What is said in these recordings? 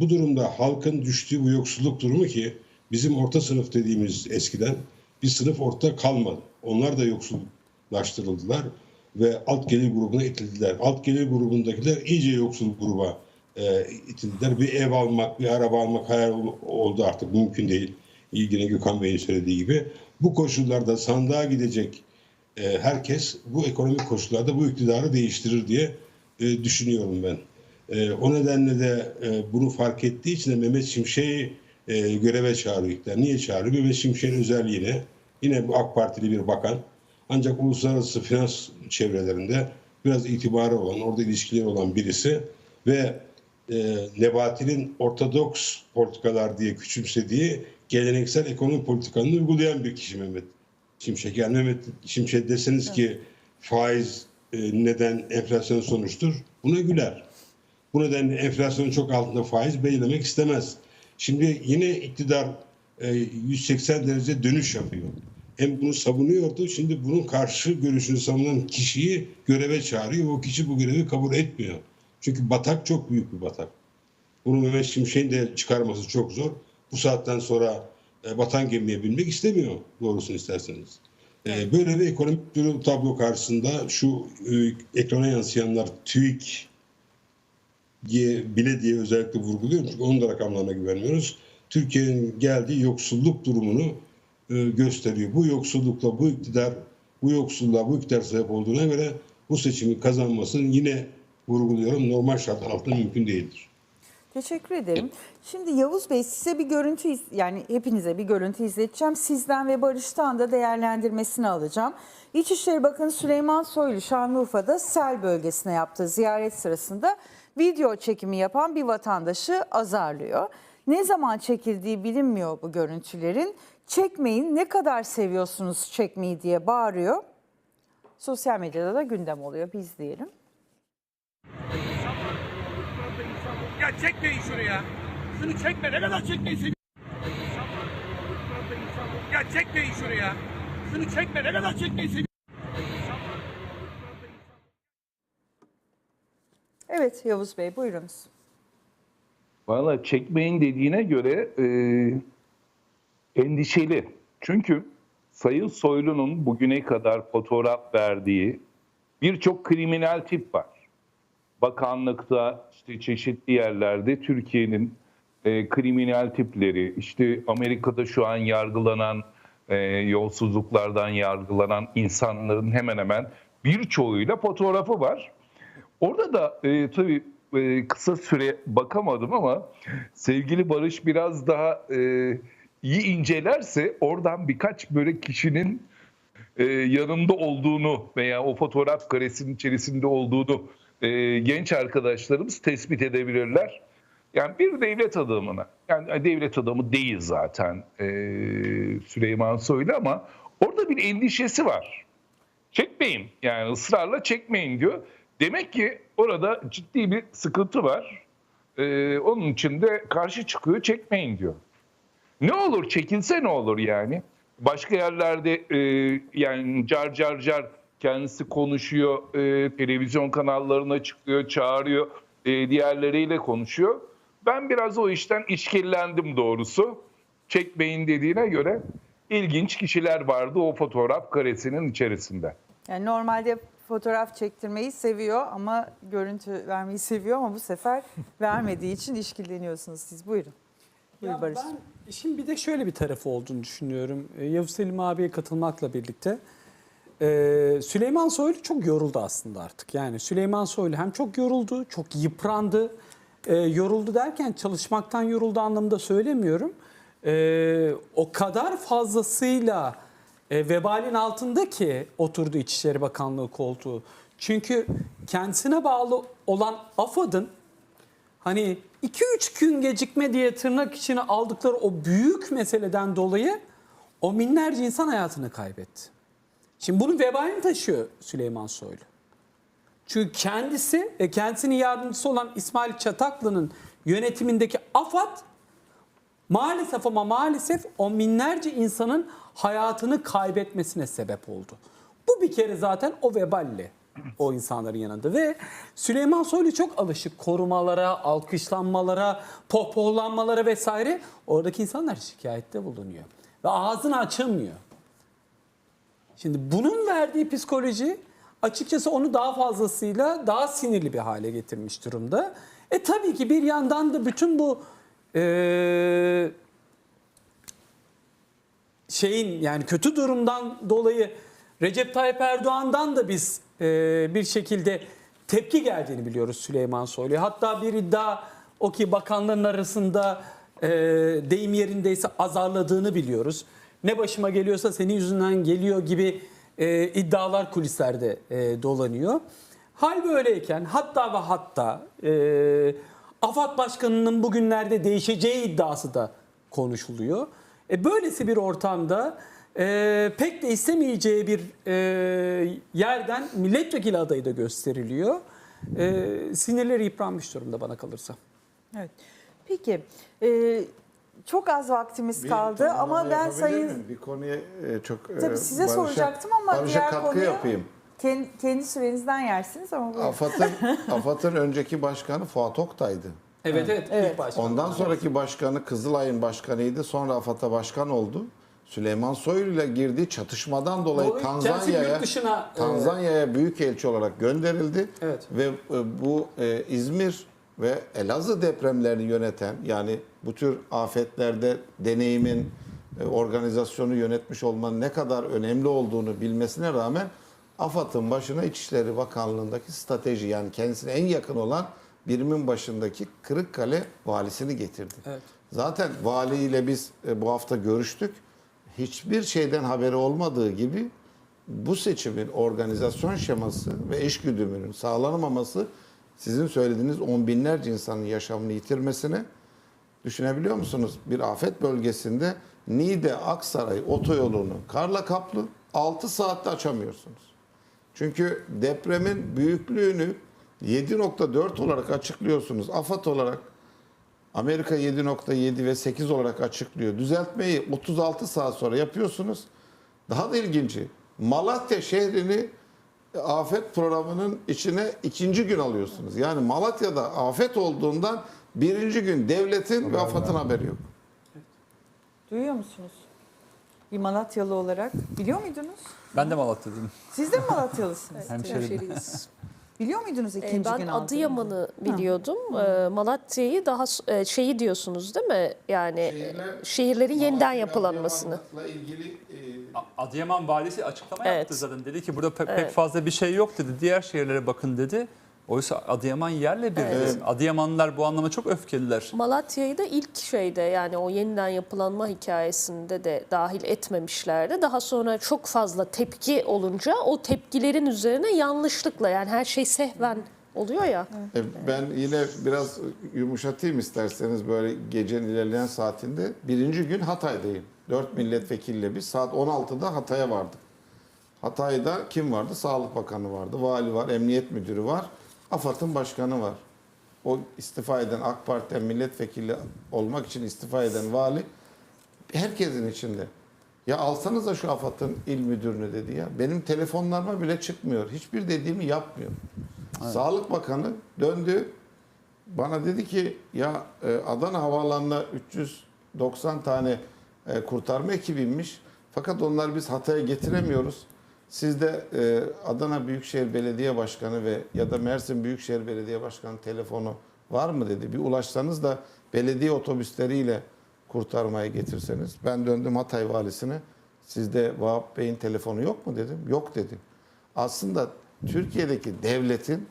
Bu durumda halkın düştüğü bu yoksulluk durumu ki bizim orta sınıf dediğimiz eskiden bir sınıf orta kalmadı. Onlar da yoksullaştırıldılar ve alt gelir grubuna itildiler. Alt gelir grubundakiler iyice yoksul gruba e, itildiler. Bir ev almak, bir araba almak hayal ol- oldu artık mümkün değil. Yine Gökhan Bey'in söylediği gibi. Bu koşullarda sandığa gidecek e, herkes bu ekonomik koşullarda bu iktidarı değiştirir diye e, düşünüyorum ben. E, o nedenle de e, bunu fark ettiği için de Mehmet Şimşek'i e, göreve çağırıyor iktidar. Niye çağırıyor? Mehmet Şimşek'in özelliğine yine bu AK Partili bir bakan ancak uluslararası finans çevrelerinde biraz itibarı olan, orada ilişkileri olan birisi ve e, Nebati'nin ortodoks politikalar diye küçümsediği geleneksel ekonomi politikalarını uygulayan bir kişi Mehmet Şimşek. Yani Mehmet Şimşek deseniz ki faiz e, neden enflasyon sonuçtur, buna güler. Bu nedenle enflasyonun çok altında faiz belirlemek istemez. Şimdi yine iktidar e, 180 derece dönüş yapıyor. Hem bunu savunuyordu, şimdi bunun karşı görüşünü savunan kişiyi göreve çağırıyor. O kişi bu görevi kabul etmiyor. Çünkü batak çok büyük bir batak. Bunu Mehmet Şimşek'in de çıkarması çok zor. Bu saatten sonra e, batan gemiye binmek istemiyor doğrusunu isterseniz. E, böyle bir ekonomik durum tablo karşısında şu e, ekrana yansıyanlar TÜİK diye, bile diye özellikle vurguluyorum. Çünkü onun da rakamlarına güvenmiyoruz. Türkiye'nin geldiği yoksulluk durumunu e, gösteriyor. Bu yoksullukla bu iktidar, bu yoksulluğa bu iktidar sebep olduğuna göre bu seçimi kazanmasının yine vurguluyorum normal şartlar altında mümkün değildir. Teşekkür ederim. Şimdi Yavuz Bey size bir görüntü yani hepinize bir görüntü izleteceğim. Sizden ve Barış'tan da değerlendirmesini alacağım. İçişleri Bakanı Süleyman Soylu Şanlıurfa'da sel bölgesine yaptığı ziyaret sırasında video çekimi yapan bir vatandaşı azarlıyor. Ne zaman çekildiği bilinmiyor bu görüntülerin. Çekmeyin ne kadar seviyorsunuz çekmeyi diye bağırıyor. Sosyal medyada da gündem oluyor. Bir izleyelim. Ya çekmeyin şunu ya. Şunu çekme. Ne kadar çekmeyi? Ya çekmeyin şunu ya. Şunu çekme. Ne kadar çekmeyi? Evet Yavuz Bey buyurunuz. Valla çekmeyin dediğine göre e, endişeli. Çünkü Sayın Soylu'nun bugüne kadar fotoğraf verdiği birçok kriminal tip var. Bakanlıkta işte çeşitli yerlerde Türkiye'nin e, kriminal tipleri, işte Amerika'da şu an yargılanan e, yolsuzluklardan yargılanan insanların hemen hemen birçoğuyla fotoğrafı var. Orada da e, tabii e, kısa süre bakamadım ama sevgili Barış biraz daha e, iyi incelerse oradan birkaç böyle kişinin e, yanında olduğunu veya o fotoğraf karesinin içerisinde olduğunu e, genç arkadaşlarımız tespit edebilirler. Yani bir devlet adamına, yani devlet adamı değil zaten e, Süleyman Soylu ama orada bir endişesi var çekmeyin yani ısrarla çekmeyin diyor. Demek ki orada ciddi bir sıkıntı var. Ee, onun için de karşı çıkıyor çekmeyin diyor. Ne olur çekilse ne olur yani. Başka yerlerde e, yani car car car kendisi konuşuyor, e, televizyon kanallarına çıkıyor, çağırıyor, e, diğerleriyle konuşuyor. Ben biraz o işten işkillendim doğrusu. Çekmeyin dediğine göre ilginç kişiler vardı o fotoğraf karesinin içerisinde. Yani normalde fotoğraf çektirmeyi seviyor ama görüntü vermeyi seviyor ama bu sefer vermediği için işkilleniyorsunuz siz. Buyurun. Buyur Ya Barış. ben işin bir de şöyle bir tarafı olduğunu düşünüyorum. Ee, Yavuz Selim abiye katılmakla birlikte. Ee, Süleyman Soylu çok yoruldu aslında artık. Yani Süleyman Soylu hem çok yoruldu, çok yıprandı. Ee, yoruldu derken çalışmaktan yoruldu anlamında söylemiyorum. Ee, o kadar fazlasıyla e, vebalin altında ki oturdu İçişleri Bakanlığı koltuğu. Çünkü kendisine bağlı olan AFAD'ın hani 2-3 gün gecikme diye tırnak içine aldıkları o büyük meseleden dolayı o binlerce insan hayatını kaybetti. Şimdi bunun vebalini taşıyor Süleyman Soylu. Çünkü kendisi ve kendisinin yardımcısı olan İsmail Çataklı'nın yönetimindeki AFAD maalesef ama maalesef on binlerce insanın hayatını kaybetmesine sebep oldu. Bu bir kere zaten o veballe o insanların yanında ve Süleyman Soylu çok alışık korumalara, alkışlanmalara, pohpohlanmalara vesaire. Oradaki insanlar şikayette bulunuyor ve ağzını açamıyor. Şimdi bunun verdiği psikoloji açıkçası onu daha fazlasıyla daha sinirli bir hale getirmiş durumda. E tabii ki bir yandan da bütün bu eee şeyin yani kötü durumdan dolayı Recep Tayyip Erdoğan'dan da biz e, bir şekilde tepki geldiğini biliyoruz Süleyman Soylu'ya. Hatta bir iddia o ki bakanların arasında e, deyim yerindeyse azarladığını biliyoruz. Ne başıma geliyorsa senin yüzünden geliyor gibi e, iddialar kulislerde e, dolanıyor. Hal böyleyken hatta ve hatta e, AFAD Başkanı'nın bugünlerde değişeceği iddiası da konuşuluyor. E, böylesi bir ortamda e, pek de istemeyeceği bir e, yerden milletvekili adayı da gösteriliyor. E, sinirleri yıpranmış durumda bana kalırsa. Evet. Peki e, çok az vaktimiz Bir kaldı ama ben sayın bir konuya e, çok e, tabii size Barış'a- soracaktım ama Barış'a diğer katkı konuya yapayım. Kendi, kendi sürenizden yersiniz ama buyurun. AFAD'ın AFAD'ın önceki başkanı Fuat Oktay'dı. Evet evet. Evet. ilk başta. Ondan sonraki başkanı Kızılay'ın başkanıydı. Sonra AFAD'a başkan oldu. Süleyman Soylu ile girdiği çatışmadan dolayı Dolayı kendisi Tanzanya'ya yurt dışına, e, Tanzanya'ya büyük elçi olarak gönderildi. Evet. Ve e, bu e, İzmir ve Elazığ depremlerini yöneten yani bu tür afetlerde deneyimin e, organizasyonu yönetmiş olmanın ne kadar önemli olduğunu bilmesine rağmen AFAD'ın başına İçişleri Bakanlığı'ndaki strateji yani kendisine en yakın olan birimin başındaki Kırıkkale valisini getirdi. Evet. Zaten valiyle biz e, bu hafta görüştük. Hiçbir şeyden haberi olmadığı gibi bu seçimin organizasyon şeması ve eşgüdümünün sağlanamaması sizin söylediğiniz on binlerce insanın yaşamını yitirmesine düşünebiliyor musunuz? Bir afet bölgesinde Niğde Aksaray otoyolunu karla kaplı 6 saatte açamıyorsunuz. Çünkü depremin büyüklüğünü 7.4 olarak açıklıyorsunuz. AFAD olarak Amerika 7.7 ve 8 olarak açıklıyor. Düzeltmeyi 36 saat sonra yapıyorsunuz. Daha da ilginci Malatya şehrini afet programının içine ikinci gün alıyorsunuz. Yani Malatya'da afet olduğundan birinci gün devletin ve AFAD'ın haberi yok. Duyuyor musunuz? Bir Malatyalı olarak biliyor muydunuz? Ben de Malatya'dayım. Siz de mi Malatyalısınız? Hemşerim. biliyor muydunuz Ee, ikinci ben gün aldığınızı? Adıyaman'ı biliyordum. Ee, Malatya'yı daha e, şeyi diyorsunuz değil mi? Yani şehirlerin yeniden yapılanmasını. ilgili Adıyaman valisi açıklama Evet. yaptı zaten. Dedi ki burada pe- pek Evet. fazla bir şey yok dedi. Diğer şehirlere bakın dedi. Oysa Adıyaman yerle bir dedi. Adıyamanlılar bu anlamda çok öfkeliler. Malatya'yı da ilk şeyde yani o yeniden yapılanma hikayesinde de dahil etmemişlerdi. Daha sonra çok fazla tepki olunca o tepkilerin üzerine yanlışlıkla yani her şey sehven oluyor ya. E, Ben yine biraz yumuşatayım isterseniz böyle gecenin ilerleyen saatinde. Birinci gün Hatay'dayım. Dört milletvekiliyle biz saat 16'da Hatay'a vardık. Hatay'da kim vardı? Sağlık Bakanı vardı, vali var, emniyet müdürü var, AFAD'ın başkanı var. O istifa eden AK Parti'den milletvekili olmak için istifa eden vali herkesin içinde. Ya alsanız da şu AFAD'ın il müdürünü dedi ya. Benim telefonlarıma bile çıkmıyor. Hiçbir dediğimi yapmıyor. Sağlık Bakanı döndü. Bana dedi ki ya e, Adana Havaalanı'na 390 tane e, kurtarma ekibi inmiş. Fakat onları biz Hatay'a getiremiyoruz. Siz de e, Adana Büyükşehir Belediye Başkanı ve ya da Mersin Büyükşehir Belediye Başkanı telefonu var mı dedi. Bir ulaşsanız da belediye otobüsleriyle kurtarmaya getirseniz. Ben döndüm Hatay valisine. Sizde Vahap Bey'in telefonu yok mu dedim. Yok dedi. Aslında Türkiye'deki devletin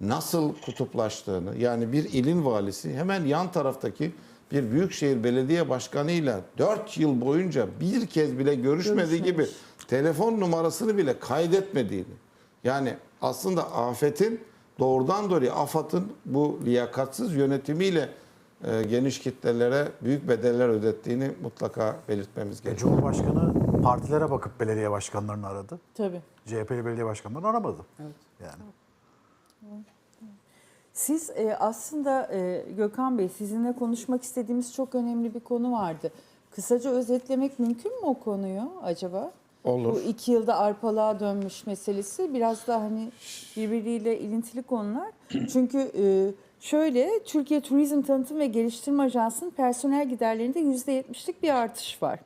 nasıl kutuplaştığını yani bir ilin valisi hemen yan taraftaki bir büyükşehir belediye başkanıyla 4 yıl boyunca bir kez bile görüşmediği gibi telefon numarasını bile kaydetmediğini yani aslında afetin doğrudan doğruya AFAD'ın bu liyakatsız yönetimiyle e, geniş kitlelere büyük bedeller ödettiğini mutlaka belirtmemiz E, gerekiyor. Cumhurbaşkanı partilere bakıp belediye başkanlarını aradı. Tabii. CHP'li belediye başkanlarını aramadı. Yani. Siz e, aslında e, Gökhan Bey sizinle konuşmak istediğimiz çok önemli bir konu vardı. Kısaca özetlemek mümkün mü o konuyu acaba? Olur. Bu iki yılda arpalığa dönmüş meselesi biraz da hani birbiriyle ilintili konular. Çünkü e, şöyle Türkiye Turizm Tanıtım ve Geliştirme Ajansı'nın personel giderlerinde %70'lik bir artış var.